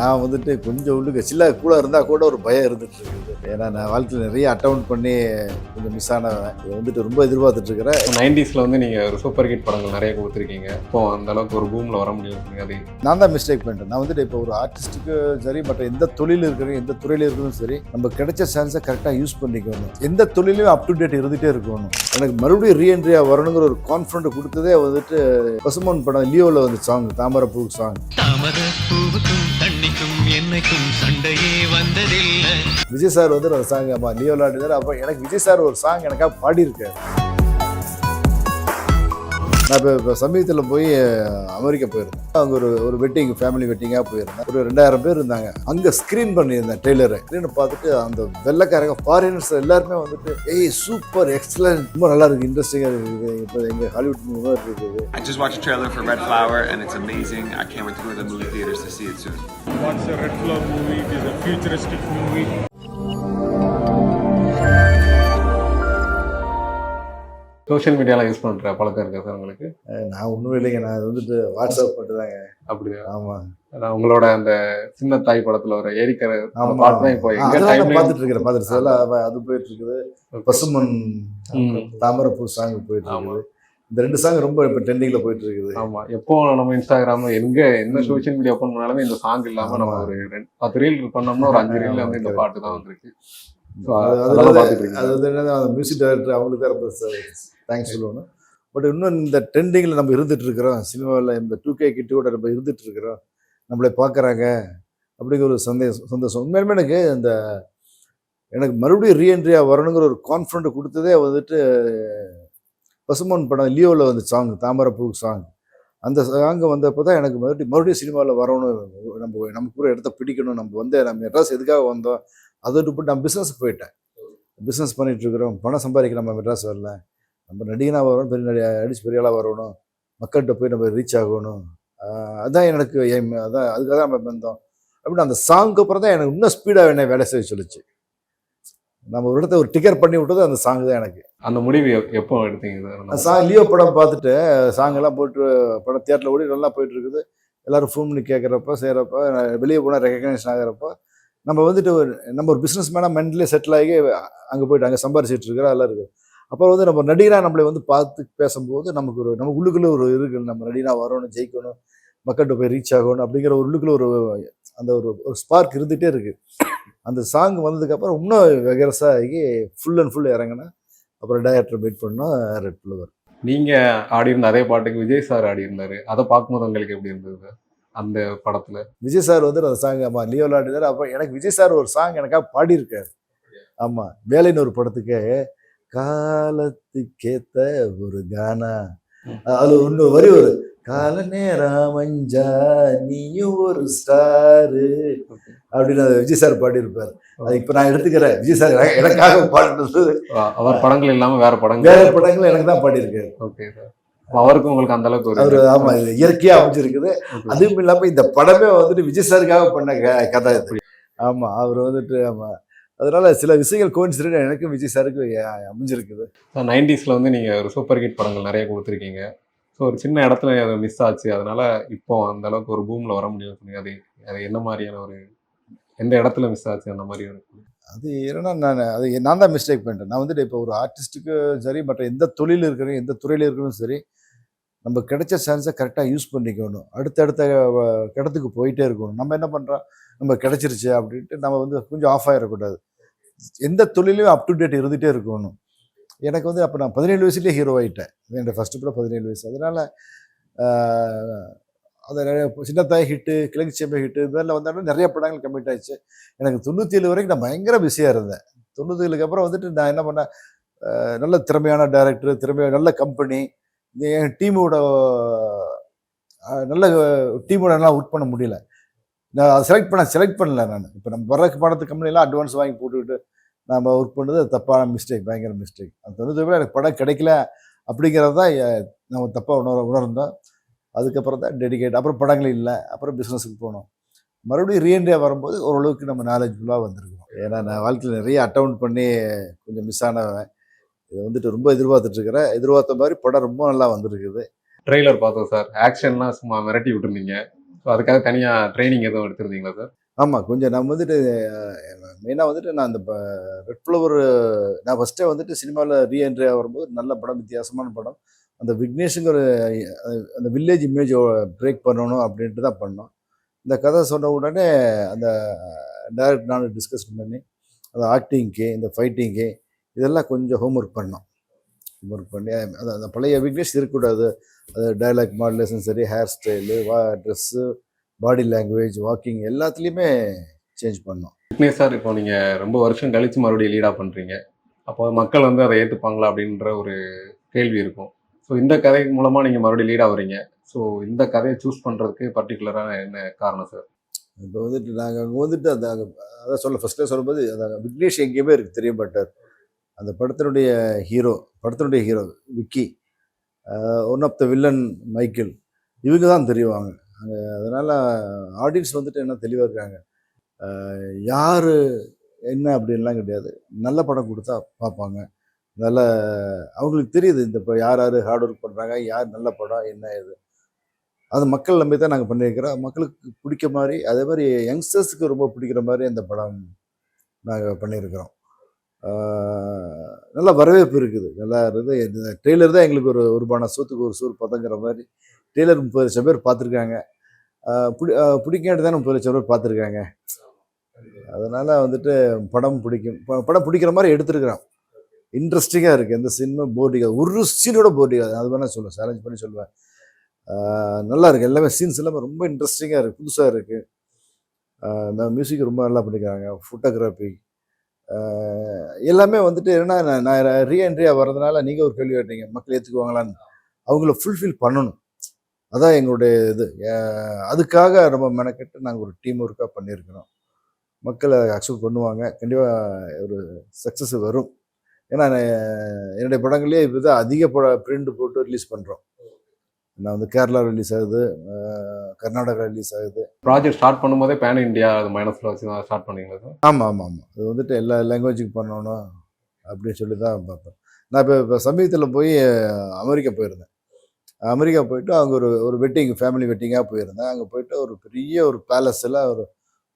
நான் வந்துட்டு கொஞ்சம் உள்ளுக்கு சில கூட இருந்தால் கூட ஒரு பயம் இருந்துட்டு இருக்குது. ஏன்னா நான் வாழ்க்கையில் நிறைய அட்டவுண்ட் பண்ணி கொஞ்சம் மிஸ் ஆனவன். இதை வந்துட்டு ரொம்ப எதிர்பார்த்துட்டு இருக்கிறேன். நைன்டிஸ்ல வந்து நீங்க ஒரு சூப்பர் ஹிட் படங்கள் நிறைய கொடுத்துருக்கீங்க. இப்போ அந்த அளவுக்கு ஒரு பூம்ல வர முடியும் அது நான் தான் மிஸ்டேக் பண்ணிட்டேன். நான் வந்துட்டு இப்போ ஒரு ஆர்டிஸ்ட்டுக்கு சரி மற்ற எந்த தொழில் இருக்கிறோம் எந்த துறையில் இருக்கிறதும் சரி நம்ம கிடைச்ச சான்ஸை கரெக்டாக யூஸ் பண்ணிக்கணும். எந்த தொழிலையும் அப் டு டேட் இருந்துகிட்டே இருக்கணும். எனக்கு மறுபடியும் ரீஎன்ட்ரியாக வரணுங்கிற ஒரு கான்ஃபிடென்ட் கொடுத்ததே வந்துட்டு பசுமோன் படம் லியோவில் வந்து சாங் தாமரப்பூ சாங் தாமர பூவுக்கும் தண்ணிக்கும் என்னைக்கும் சண்டையே வந்ததில்லை. விஜய் சார் வந்து ஒரு சாங் ஆமாம் லியோவில் ஆடினார் அப்போ எனக்கு விஜய் சார் ஒரு சாங் எனக்காக பாடியிருக்காரு. நான் இப்போ இப்போ சமீபத்தில் போய் அமெரிக்கா போயிருந்தேன் அங்கே ஒரு ஒரு வெட்டிங் ஃபேமிலி வெட்டிங்காக போயிருந்தேன் ஒரு ரெண்டாயிரம் பேர் இருந்தாங்க அங்கே ஸ்க்ரீன் பண்ணியிருந்தேன் டெய்லரை ஸ்க்ரீன் பார்த்துட்டு அந்த வெள்ளைக்காரங்க ஃபாரினர்ஸ் எல்லாருமே வந்துட்டு ஏய் சூப்பர் எக்ஸலன்ட் ரொம்ப நல்லா இருக்கு இன்ட்ரெஸ்டிங்காக இருக்குது இப்போ எங்கள் ஹாலிவுட் மூவி மாதிரி இருக்குது I just watched a trailer for Red Flower and it's amazing. I can't wait to go to the movie theaters to see it soon. What's a Red Flower movie? It is a futuristic movie. Social மீடியால use பண்ற பழக்கம் இருக்கா sir உங்களுக்கு? நான் ஒன்றும் இல்லைங்க. நான் வந்துட்டு வாட்ஸ்அப் மட்டும்தாங்க. அப்படியா? ஆமாம் அதான் உங்களோட அந்த சின்ன தாய் படத்துல ஒரு ஏரிக்கரை ஆமா. பாட்டு தான் இப்போ எங்க நான் டைம்ல பார்த்துட்டு இருக்கிறேன். பார்த்துட்டு அதெல்லாம் அது போயிட்டு இருக்குது பசுமன். தாமரப்பூ சாங் போயிட்டு. இருக்குது இந்த ரெண்டு சாங் ரொம்ப இப்போ ட்ரெண்டிங்ல போயிட்டு இருக்குது ஆமா. எப்போ நம்ம இன்ஸ்டாகிராம் எங்க என்ன சோஷியல் மீடியா ஓப்பன் பண்ணாலுமே இந்த சாங் இல்லாம நம்ம. ஒரு பத்து ரீல் பண்ணோம்னா ஒரு அஞ்சு ரீல் ஆமா, வந்து இந்த. பாட்டு தான் வந்திருக்கு. அது வந்து என்னன்னா மியூசிக் டைரக்டர் அவங்களுக்கு தான் ரொம்ப தேங்க்ஸ் சொல்லணும். பட் இன்னும் இந்த ட்ரெண்டிங்கில் நம்ம இருந்துட்டு இருக்கிறோம். சினிமாவில் இந்த டூ கே கிட்டோட நம்ம இருந்துட்டு இருக்கிறோம். நம்மளை பார்க்குறாங்க அப்படிங்கிற ஒரு சந்தேகம் சந்தோஷம். உண்மையுமே எனக்கு இந்த எனக்கு மறுபடியும் ரீஎன்ட்ரியாக வரணுங்கிற ஒரு கான்ஃபிடென்ட் கொடுத்ததே வந்துட்டு பசுமன் படம் லியோவில் வந்து சாங் தாமரப்பூ சாங் அந்த சாங் வந்தப்போ தான் எனக்கு மறுபடியும் மறுபடியும் சினிமாவில் வரணும். நம்ம நமக்கு ஒரு இடத்த பிடிக்கணும். நம்ம வந்து நம்ம மெட்ராஸ் எதுக்காக வந்தோம்? அதை விட்டு நான் பிஸ்னஸுக்கு போயிட்டேன். பிஸ்னஸ் பண்ணிட்டு இருக்கிறோம். பணம் சம்பாதிக்க நம்ம மெட்ராஸ் வரல. நம்ம நடிகனாக வரணும் பெரிய நடி அடிச்சு பெரிய ஆளாக வரணும். மக்கள்கிட்ட போய் நம்ம ரீச் ஆகணும். அதான் எனக்கு aim. அதான் அதுக்காக தான் நம்ம வந்தோம். அப்படின்னு அந்த சாங்க்கு அப்புறம் தான் எனக்கு இன்னும் ஸ்பீடாக என்ன வேலை செய்ய சொல்லுச்சு. நம்ம ஒரு இடத்த ஒரு டிக்கெட் பண்ணி விட்டது அந்த சாங் தான் எனக்கு. அந்த முடிவு எப்- எப்போ எடுத்தீங்க சாங் லியோ படம் பார்த்துட்டு சாங் எல்லாம் போட்டு படம் தியேட்டரில் ஓடி நல்லா போயிட்டு இருக்குது. எல்லாரும் ஃபோன் பண்ணி கேட்குறப்ப செய்கிறப்ப வெளியே போனால் ரெகக்னைஸ் ஆகிறப்ப நம்ம வந்துட்டு ஒரு நம்ம ஒரு பிஸ்னஸ் மேனாக மென்டலி செட்டில் ஆகி அங்கே போயிட்டு அங்கே சம்பாரிச்சிட்டு இருக்கிற எல்லாம் இருக்குது அப்புறம் வந்து நம்ம நடிகராக நம்மளை வந்து பார்த்து பேசும்போது நமக்கு ஒரு நமக்கு உள்ளுக்குள்ளே ஒரு இருக்குது நம்ம நடிகராக வரணும் ஜெயிக்கணும் மக்கள்கிட்ட போய் ரீச் ஆகணும் அப்படிங்கிற ஒரு உள்ளுக்குள்ள ஒரு அந்த ஒரு ஒரு ஸ்பார்க் இருந்துகிட்டே இருக்குது அந்த சாங் வந்ததுக்கப்புறம் இன்னும் வெகரஸாக ஆகி ஃபுல் அண்ட் ஃபுல் இறங்கினேன் அப்புறம் டேரக்டர் மீட் பண்ணோம் ரெட் ஃப்ளவர் நீங்கள் ஆடி இருந்த அதே பாட்டுக்கு விஜய் சார் ஆடி இருந்தாரு அதை பார்க்கும்போது உங்களுக்கு எப்படி இருந்தது? சார் அந்த படத்துல. விஜய் சார் வந்து அந்த சாங் ஆமாம் லியோ விளாண்டுதார் அப்போ எனக்கு விஜய் சார் ஒரு சாங் எனக்காக பாடியிருக்காரு. ஆமாம் வேலைன்னு ஒரு படத்துக்கு காலத்துக்கேத்த ஒரு கானா. அது ஒன்று வரி ஒரு கால நேரம் மஞ்சா நீயும் ஒரு ஸ்டாரு அப்படின்னு விஜய் சார் பாடியிருப்பார். அது இப்போ நான் எடுத்துக்கிறேன். விஜய் சார் எனக்கு- எனக்காக பாடினது. அ- அவர் படங்கள் இல்லாம வேற படங்கள் வேற படங்கள் எனக்கு தான் பாடியிருக்காரு. Okay sir. அவருக்கு உங்களுக்கு அந்த அளவுக்கு ஒரு அவர் ஆமா இது இயற்கையா அமைஞ்சிருக்குது. அதுவும் இல்லாம இந்த படமே வந்துட்டு விஜய் சாருக்காக பண்ண கதை இது. ஆமா அவர் வந்துட்டு ஆமா. அதனால சில விஷயங்கள் கோயின்சிடென்ட் எனக்கும் விஜய் சாருக்கு அமைஞ்சிருக்குது. நைன்டிஸ்ல வந்து நீங்க ஒரு சூப்பர் ஹிட் படங்கள் நிறைய கொடுத்துருக்கீங்க. ஸோ ஒரு சின்ன இடத்துல அது மிஸ் ஆச்சு. அதனால இப்போ அந்த அளவுக்கு ஒரு பூம்ல வர சொன்னீங்க அது அது என்ன மாதிரியான ஒரு எந்த இடத்துல மிஸ் ஆச்சு அந்த மாதிரி ஒரு அது என்னன்னா நான் அது நான் தான் மிஸ்டேக் பண்ணிட்டேன். நான் வந்துட்டு இப்போ ஒரு ஆர்டிஸ்ட்டுக்கு சரி மற்ற எந்த தொழில் இருக்கிறோம் எந்த துறையில் இருக்கிறோம் சரி நம்ம கிடைச்ச சான்ஸை கரெக்டாக யூஸ் பண்ணிக்கணும். அடுத்தடுத்த இடத்துக்கு போயிட்டே இருக்கணும். நம்ம என்ன பண்ணுறோம் நம்ம கிடைச்சிருச்சு அப்படின்ட்டு நம்ம வந்து கொஞ்சம் ஆஃப் ஆகிடக்கூடாது எந்த தொழிலையும் அப் டு டேட் இருந்துகிட்டே இருக்கணும். எனக்கு வந்து அப்போ நான் பதினேழு வயசுலேயே ஹீரோ ஆகிட்டேன் என்னோடய ஃபஸ்ட்டு படம் பதினேழு வயசு. அதனால் அது நிறைய சின்னத்தாய் ஹிட்டு கிழங்கு சேம்பை ஹிட்டு இது மாதிரிலாம் வந்தாலும் நிறைய படங்கள் கம்மிட் ஆயிடுச்சு. எனக்கு தொண்ணூற்றி ஏழு வரைக்கும் நான் பயங்கர பிஸியாக இருந்தேன். தொண்ணூற்றி ஏழுக்கு அப்புறம் வந்துட்டு நான் என்ன பண்ணேன்? நல்ல திறமையான டேரக்டர் திறமையான நல்ல கம்பெனி என் டீமோட நல்ல டீமோட நல்லா ஒர்க் பண்ண முடியல. நான் அதை செலக்ட் பண்ண செலக்ட் பண்ணல நான். இப்போ நம்ம வர படத்து கம்பெனிலாம் அட்வான்ஸ் வாங்கி போட்டுக்கிட்டு நம்ம ஒர்க் பண்ணது தப்பான மிஸ்டேக் பயங்கர மிஸ்டேக் அந்த தொண்ணூற்றி எனக்கு படம் கிடைக்கல அப்படிங்கிறது தான் நம்ம தப்பாக உணர உணர்ந்தோம். அதுக்கப்புறம் தான் டெடிகேட் அப்புறம் படங்கள் இல்லை அப்புறம் பிஸ்னஸுக்கு போனோம். மறுபடியும் ரீஎன்ட்ரியாக வரும்போது ஓரளவுக்கு நம்ம நாலேஜ்ஃபுல்லாக வந்திருக்கோம் ஏன்னா நான் வாழ்க்கையில் நிறைய அட்டவுண்ட் பண்ணி கொஞ்சம் மிஸ் ஆனவன். இதை வந்துட்டு ரொம்ப எதிர்பார்த்துட்டு இருக்கிறேன் எதிர்பார்த்த மாதிரி படம் ரொம்ப நல்லா வந்திருக்குது. ட்ரெய்லர் பார்த்தோம் சார் ஆக்ஷன்லாம் சும்மா மிரட்டி விட்டுருந்தீங்க. ஸோ அதுக்காக தனியாக ட்ரைனிங் எதுவும் எடுத்திருந்தீங்களா சார் ஆமாம் கொஞ்சம் நம்ம வந்துட்டு மெயினாக வந்துட்டு நான் அந்த ரெட் ஃப்ளவர் நான் ஃபஸ்ட்டே வந்துட்டு சினிமாவில் ரீஎன்ட்ரியாக வரும்போது நல்ல படம் வித்தியாசமான படம். அந்த விக்னேஷுங்கிற அந்த வில்லேஜ் இமேஜை பிரேக் பண்ணணும் அப்படின்ட்டு தான் பண்ணோம். இந்த கதை சொன்ன உடனே அந்த டைரக்ட் நான் டிஸ்கஸ் பண்ணி அந்த ஆக்டிங்க்கு இந்த ஃபைட்டிங்க்கு இதெல்லாம் கொஞ்சம் ஹோம்ஒர்க் பண்ணோம் ஹோம்ஒர்க் பண்ணி அது அந்த பழைய விக்னேஷ் இருக்கக்கூடாது. அது டைலாக் மாடுலேஷன் சரி ஹேர் ஸ்டைலு வா ட்ரெஸ்ஸு பாடி லாங்குவேஜ் வாக்கிங் எல்லாத்துலேயுமே சேஞ்ச் பண்ணோம் விக்னேஷ் சார் இப்போ நீங்கள் ரொம்ப வருஷம் கழிச்சு மறுபடியும் லீடாக பண்ணுறீங்க அப்போ மக்கள் வந்து அதை ஏற்றுப்பாங்களா அப்படின்ற ஒரு கேள்வி இருக்கும். ஸோ இந்த கதை மூலமாக நீங்கள் மறுபடியும் லீடாக வரீங்க ஸோ இந்த கதையை சூஸ் பண்ணுறதுக்கு பர்டிகுலராக என்ன காரணம் சார் இப்போ வந்துட்டு நாங்கள் அங்கே வந்துட்டு அந்த அதான் சொல்ல ஃபஸ்ட்டே சொல்லும்போது அந்த விக்னேஷ் எங்கேயுமே இருக்கு தெரிய மாட்டார் அந்த படத்தினுடைய ஹீரோ படத்தினுடைய hero Vicky one of the villain Michael இவங்க தான் தெரியுவாங்க அங்கே அதனால் ஆடியன்ஸ் வந்துட்டு என்ன தெளிவாக இருக்காங்க. யார் என்ன அப்படின்லாம் கிடையாது. நல்ல படம் கொடுத்தா பார்ப்பாங்க. நல்ல அவங்களுக்கு தெரியுது இந்த இப்போ யார் யார் ஹார்ட் ஒர்க் பண்ணுறாங்க யார் நல்ல படம் என்ன இது அது மக்கள் நம்பி தான் நாங்கள் பண்ணியிருக்கிறோம். மக்களுக்கு பிடிக்க மாதிரி அதே மாதிரி யங்ஸ்டர்ஸுக்கு ரொம்ப பிடிக்கிற மாதிரி அந்த படம் நாங்கள் பண்ணியிருக்கிறோம். நல்ல வரவேற்பு இருக்குது. நல்லா இருக்குது இந்த ட்ரெய்லர் தான் எங்களுக்கு ஒரு ஒரு பான சோத்துக்கு ஒரு சோறு பதங்கிற மாதிரி. ட்ரெய்லர் முப்பது லட்சம் பேர் பார்த்துருக்காங்க. பிடி ஆஹ் பிடிக்காட்டி தான் முப்பது லட்சம் பேர் பார்த்துருக்காங்க. அதனால் வந்துட்டு படம் பிடிக்கும். ப- படம் பிடிக்கிற மாதிரி எடுத்துருக்குறான். இன்ட்ரெஸ்டிங்காக இருக்குது எந்த சீனுமே போர்டிக்காது ஒரு சீனோட போர்டிக்காது அது வேணால் சொல்லுவேன். சேலஞ்ச் பண்ணி சொல்லுவேன். நல்லா இருக்குது எல்லாமே சீன்ஸ் எல்லாமே ரொம்ப இன்ட்ரெஸ்டிங்காக இருக்குது புதுசாக இருக்குது இந்த மியூசிக் ரொம்ப நல்லா பண்ணிக்கிறாங்க ஃபோட்டோகிராஃபி எல்லாமே வந்துட்டு என்ன நான் ரீஎன்ட்ரியாக வர்றதுனால நீங்கள் ஒரு கேள்வி கேட்டீங்க மக்கள் ஏற்றுக்குவாங்களான்னு அவங்கள ஃபுல்ஃபில் பண்ணணும். அதான் எங்களுடைய இது. அதுக்காக நம்ம மெனக்கெட்டு நாங்கள் ஒரு டீம் ஒர்க்காக பண்ணியிருக்கிறோம். மக்களை அக்செப்ட் பண்ணுவாங்க. கண்டிப்பாக ஒரு சக்ஸஸ் வரும். ஏன்னா என்னுடைய படங்களே இப்போ தான் அதிக பட பிரிண்ட் போட்டு ரிலீஸ் பண்ணுறோம் நான் வந்து கேரளா ரிலீஸ் ஆகுது கர்நாடகா ரிலீஸ் ஆகுது. ப்ராஜெக்ட் ஸ்டார்ட் பண்ணும்போதே பேன் இந்தியா அது மைனஸில் வச்சு தான் ஸ்டார்ட் பண்ணிங்களா சார் ஆமாம் ஆமாம் ஆமாம் இது வந்துட்டு எல்லா லாங்குவேஜுக்கு பண்ணணும் அப்படின்னு சொல்லி தான் பார்ப்பேன் நான் இப்போ இப்போ சமீபத்தில் போய் அமெரிக்கா போயிருந்தேன். அமெரிக்கா போயிட்டு அங்கே ஒரு ஒரு வெட்டிங் ஃபேமிலி வெட்டிங்காக போயிருந்தேன். அங்கே போயிட்டு ஒரு பெரிய ஒரு பேலஸில் ஒரு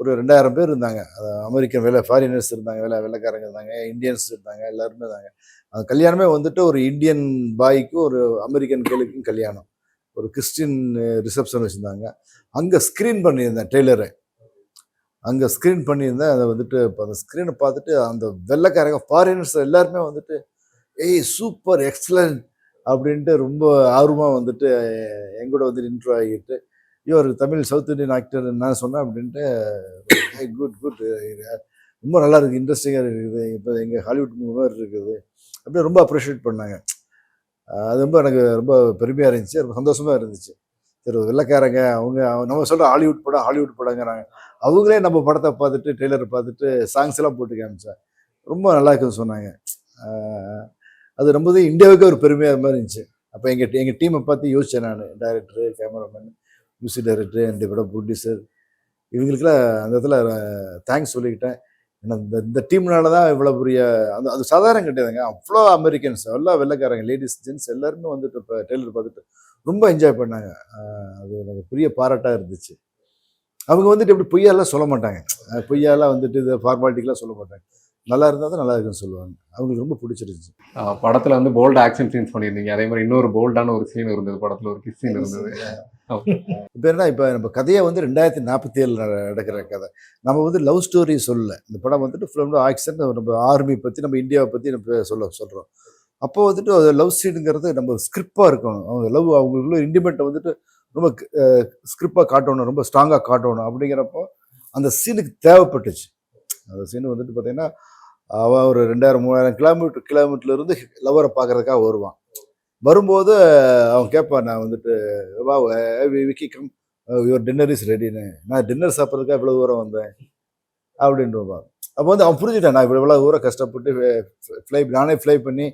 ஒரு ரெண்டாயிரம் பேர் இருந்தாங்க. அது அமெரிக்கன் வேலை ஃபாரினர்ஸ் இருந்தாங்க வேலை வெள்ளைக்காரங்க இருந்தாங்க இந்தியன்ஸ் இருந்தாங்க எல்லாருமே இருந்தாங்க. அந்த கல்யாணமே வந்துட்டு ஒரு இந்தியன் பாய்க்கும் ஒரு அமெரிக்கன் கேளுக்கும் கல்யாணம். ஒரு கிறிஸ்டின் ரிசப்ஷன் வச்சுருந்தாங்க. அங்கே ஸ்க்ரீன் பண்ணியிருந்தேன் டெய்லரை அங்கே ஸ்க்ரீன் பண்ணியிருந்தேன். அதை வந்துட்டு இப்போ அந்த ஸ்க்ரீனை பார்த்துட்டு அந்த வெள்ளைக்காரங்க ஃபாரினர்ஸ் எல்லாருமே வந்துட்டு ஏய் சூப்பர் எக்ஸலண்ட் அப்படின்ட்டு ரொம்ப ஆர்வமாக வந்துட்டு எங்கூட வந்துட்டு இன்ட்ரோ ஆகிட்டு இவர் தமிழ் சவுத் இந்தியன் ஆக்டர் நான் சொன்னேன் அப்படின்ட்டு குட் குட் ரொம்ப நல்லா இருக்குது இன்ட்ரெஸ்டிங்காக இருக்குது. இப்போ எங்கள் ஹாலிவுட் மூவி மாதிரி இருக்குது. அப்படியே ரொம்ப அப்ரிஷியேட் பண்ணாங்க. அது ரொம்ப எனக்கு ரொம்ப பெருமையாக இருந்துச்சு. ரொம்ப சந்தோஷமாக இருந்துச்சு. திரு வெள்ளக்காரங்க வெள்ளைக்காரங்க அவங்க அவங்க- நம்ம சொல்கிற ஹாலிவுட் படம் ஹாலிவுட் படங்கிறாங்க. அவங்களே நம்ம படத்தை பார்த்துட்டு ட்ரெய்லரை பார்த்துட்டு சாங்ஸ் எல்லாம் போட்டு காமிச்சேன் ரொம்ப நல்லா இருக்குன்னு சொன்னாங்க. அது ரொம்பவே இந்தியாவுக்கே ஒரு பெருமையாக மாதிரி இருந்துச்சு. அப்போ எங்கள் எங்கள் டீமை பார்த்து யோசித்தேன் நான். டைரக்டரு கேமராமேன் மியூசிக் டைரக்டர் என் படம் ப்ரொடியூசர் இவங்களுக்கெல்லாம் அந்த இடத்துல தேங்க்ஸ் சொல்லிக்கிட்டேன். ஏன்னா இந்த இந்த டீம்னால தான் இவ்வளோ பெரிய அந்த அது சாதாரணம் கிடையாதுங்க. அவ்வளோ அமெரிக்கன்ஸ் எல்லாம் வெள்ளைக்காரங்க லேடிஸ் ஜென்ஸ் எல்லாருமே வந்துட்டு இப்போ டெய்லர் பார்த்துட்டு ரொம்ப என்ஜாய் பண்ணாங்க. அது எனக்கு பெரிய பாராட்டாக இருந்துச்சு. அவங்க வந்துட்டு இப்படி பொய்யாலாம் சொல்ல மாட்டாங்க. பொய்யாலாம் வந்துட்டு இது ஃபார்மாலிட்டிக்கெலாம் சொல்ல மாட்டாங்க. நல்லா இருந்தால் தான் நல்லா இருக்குன்னு சொல்லுவாங்க. அவங்களுக்கு ரொம்ப பிடிச்சிருந்துச்சு. படத்துல வந்து போல்டு ஆக்ஷன் சீன்ஸ் பண்ணியிருந்தீங்க. அதே மாதிரி இன்னொரு போல்டான ஒரு சீன் இருந்தது. படத்துல ஒரு கிஸ் சீன் இருந்தது. இப்போ என்ன இப்போ நம்ம கதையை வந்து ரெண்டாயிரத்தி நாற்பத்தி ஏழு நடக்கிற கதை. நம்ம வந்து லவ் ஸ்டோரி சொல்லல. இந்த படம் வந்துட்டு ஃபிலிம் ஆக்ஷன் நம்ம ஆர்மி பற்றி நம்ம இந்தியாவை பற்றி நம்ம சொல்ல சொல்கிறோம் அப்போ வந்துட்டு அது லவ் சீனுங்கிறது நம்ம ஸ்கிரிப்டாக இருக்கணும். அவங்க லவ் அவங்களுக்குள்ள இண்டிமெண்ட்டை வந்துட்டு ரொம்ப ஸ்கிரிப்டாக காட்டணும் ரொம்ப ஸ்ட்ராங்காக காட்டணும் அப்படிங்கிறப்போ அந்த சீனுக்கு தேவைப்பட்டுச்சு. அந்த சீன் வந்துட்டு பார்த்தீங்கன்னா அவன் ஒரு ரெண்டாயிரம் மூவாயிரம் கிலோமீட்டர் கிலோமீட்டர்லேருந்து லவ்வரை பார்க்கறதுக்காக வருவான். வரும்போது அவன் கேட்பான் நான் வந்துட்டு வா Vicky come. Your dinner is ரெடின்னு. நான் டின்னர் சாப்பிட்றதுக்காக இவ்வளோ தூரம் வந்தேன். அப்படின்ட்டு அப்போ வந்து அவன் புரிஞ்சுட்டான் நான் இவ்வளோ தூரம் கஷ்டப்பட்டு ஃப்ளை நானே ஃப்ளை பண்ணி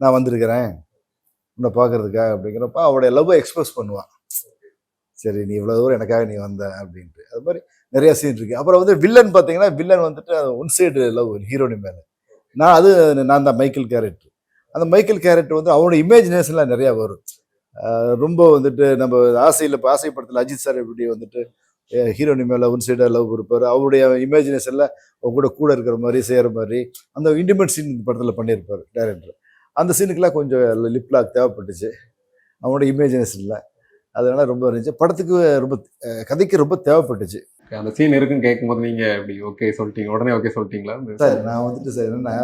நான் வந்திருக்கிறேன். உன்னை பார்க்கறதுக்காக அப்படிங்கிறப்ப அவளுடைய லவ்வை எக்ஸ்பிரஸ் பண்ணுவான். சரி நீ இவ்வளோ தூரம் எனக்காக நீ வந்த அப்படின்ட்டு. அது மாதிரி நிறைய சீன் இருக்கு. அப்புறம் வந்து வில்லன் பார்த்தீங்கன்னா வில்லன் வந்துட்டு ஒன் சைடு லவ் ஹீரோனி மேலே. நான் அது நான் தான் மைக்கேல் கேரக்டர் அந்த மைக்கேல் கேரக்டர் வந்து அவனோட இமேஜினேஷன்லாம் நிறையா வரும். ரொம்ப வந்துட்டு நம்ம ஆசையில் இப்போ ஆசை படத்தில் அஜித் சார் எப்படி வந்துட்டு ஹீரோனி மேலே ஒன் சைடாக லவ் இருப்பார் அவருடைய இமேஜினேஷனில் அவங்க கூட கூட இருக்கிற மாதிரி செய்கிற மாதிரி அந்த இன்டிமேட் சீன் படத்தில் பண்ணியிருப்பார் டேரக்டர் அந்த சீனுக்கெலாம் கொஞ்சம் லிப்லாக் தேவைப்பட்டுச்சு அவனோட இமேஜினேஷனில் அதனால ரொம்ப இருந்துச்சு. படத்துக்கு ரொம்ப கதைக்கு ரொம்ப தேவைப்பட்டுச்சு. அந்த சீன் இருக்குன்னு கேட்கும்போது நீங்க இப்படி ஓகே சொல்லிட்டீங்க உடனே ஓகே சொல்லிட்டீங்களா? சார் நான் வந்துட்டு சார் என்னன்னா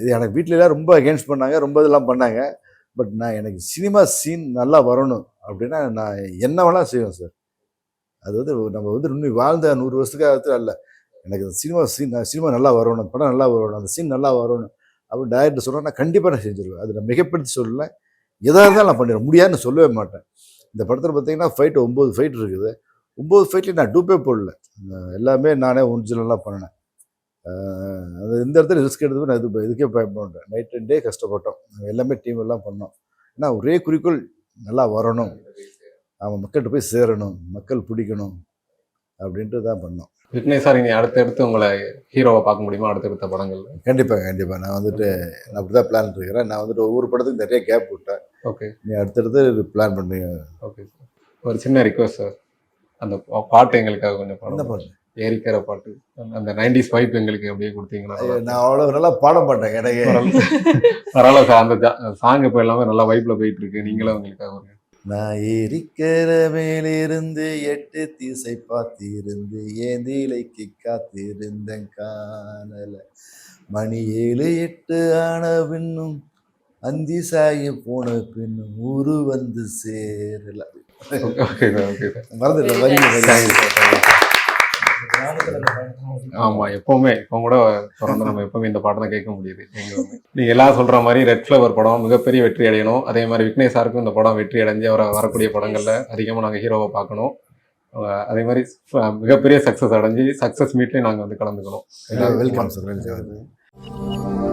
இது எனக்கு வீட்டிலலாம் ரொம்ப அகேன்ஸ்ட் பண்ணாங்க ரொம்ப இதெல்லாம் பண்ணாங்க. பட் நான் எனக்கு சினிமா சீன் நல்லா வரணும் அப்படின்னா நான் என்ன வேணாலும் செய்வேன் சார் அது வந்து நம்ம வந்து இன்னும் வாழ்ந்த நூறு வருஷத்துக்கு அல்ல. எனக்கு இந்த சினிமா சீன் சினிமா நல்லா வரணும் படம் நல்லா வரணும் அந்த சீன் நல்லா வரணும் அப்படின்னு டேரக்டர் சொன்னால் நான் கண்டிப்பாக நான் செஞ்சிருவேன். அது நான் மிகப்படுத்தி சொல்லல எதாக இருந்தாலும் நான் பண்ணிடுவேன். முடியாதுன்னு சொல்லவே மாட்டேன். இந்த படத்தில் பார்த்தீங்கன்னா ஃபைட் ஒம்பது ஃபைட் இருக்குது. ஒம்பது ஃபைட்லேயும் நான் டூப்பே போடல. எல்லாமே நானே ஒரிஜினலாக பண்ணினேன் அது இந்த இடத்துல ரிஸ்க் எடுத்து நான் இது இதுக்கே பயப்படுறேன் நைட் அண்ட் டே கஷ்டப்பட்டோம். எல்லாமே டீம் எல்லாம் பண்ணோம். ஏன்னா ஒரே குறிக்கோள் நல்லா வரணும். அவன் மக்கள்கிட்ட போய் சேரணும். மக்கள் பிடிக்கணும். அப்படின்ட்டு தான் பண்ணோம். விக்னேஷ் சார் இனி அடுத்தடுத்து உங்களை ஹீரோவை பார்க்க முடியுமா? அடுத்தடுத்த படங்கள்ல? கண்டிப்பாக கண்டிப்பாக நான் வந்துட்டு நான் அப்படி தான் பிளான் இருக்கிறேன். நான் வந்துட்டு ஒவ்வொரு படத்துக்கும் நிறைய கேப் விட்டேன். ஓகே நீ அடுத்தடுத்து பிளான் பண்ணி ஓகே சார் ஒரு சின்ன ரிக்வஸ்ட் சார் அந்த பாட்டு எங்களுக்காக கொஞ்சம் என்ன பாடம் பாட்டு? ஏரிக்கிற பாட்டு. அந்த நைன்டிஸ் வைப் எங்களுக்கு அப்படியே கொடுத்தீங்கன்னா நான் அவ்வளோ நல்லா பாட மாட்டேன் எனக்கு. பரவாயில்ல. சார் அந்த சாங் இப்போ எல்லாமே நல்லா வைப்ல போயிட்டு இருக்கு நீங்களும் உங்களுக்காக ஒரு நான் ஏரிக்கிற மேலிருந்து எட்டு திசை பார்த்திருந்து ஏந்திலைக்கு காத்திருந்தேன் காணல. மணி ஏழு எட்டு ஆன பின்னும் அந்தி சாய போன பின்னும் ஊரு வந்து சேரல. மறந்துட்டேன் வரிங்க தேங்க்யூ வரிங்க சார் தேங்க்யூ ஆமா எப்பவுமே இப்போ கூட தொடர்ந்து நம்ம எப்பவுமே இந்த பாடம் தான் கேட்க முடியுது எங்களுமே. நீங்க எல்லாம் சொல்ற மாதிரி ரெட் ஃபிளவர் படம் மிகப்பெரிய வெற்றி அடையணும். அதே மாதிரி விக்னேஷ் சாருக்கும் இந்த படம் வெற்றி அடைஞ்சு அவரை வரக்கூடிய படங்கள்ல அதிகமா நாங்க ஹீரோவை பார்க்கணும். அதே மாதிரி மிகப்பெரிய சக்சஸ் அடைஞ்சு சக்சஸ் மீட்லயும் நாங்க வந்து கலந்துக்கணும். Welcome sir welcome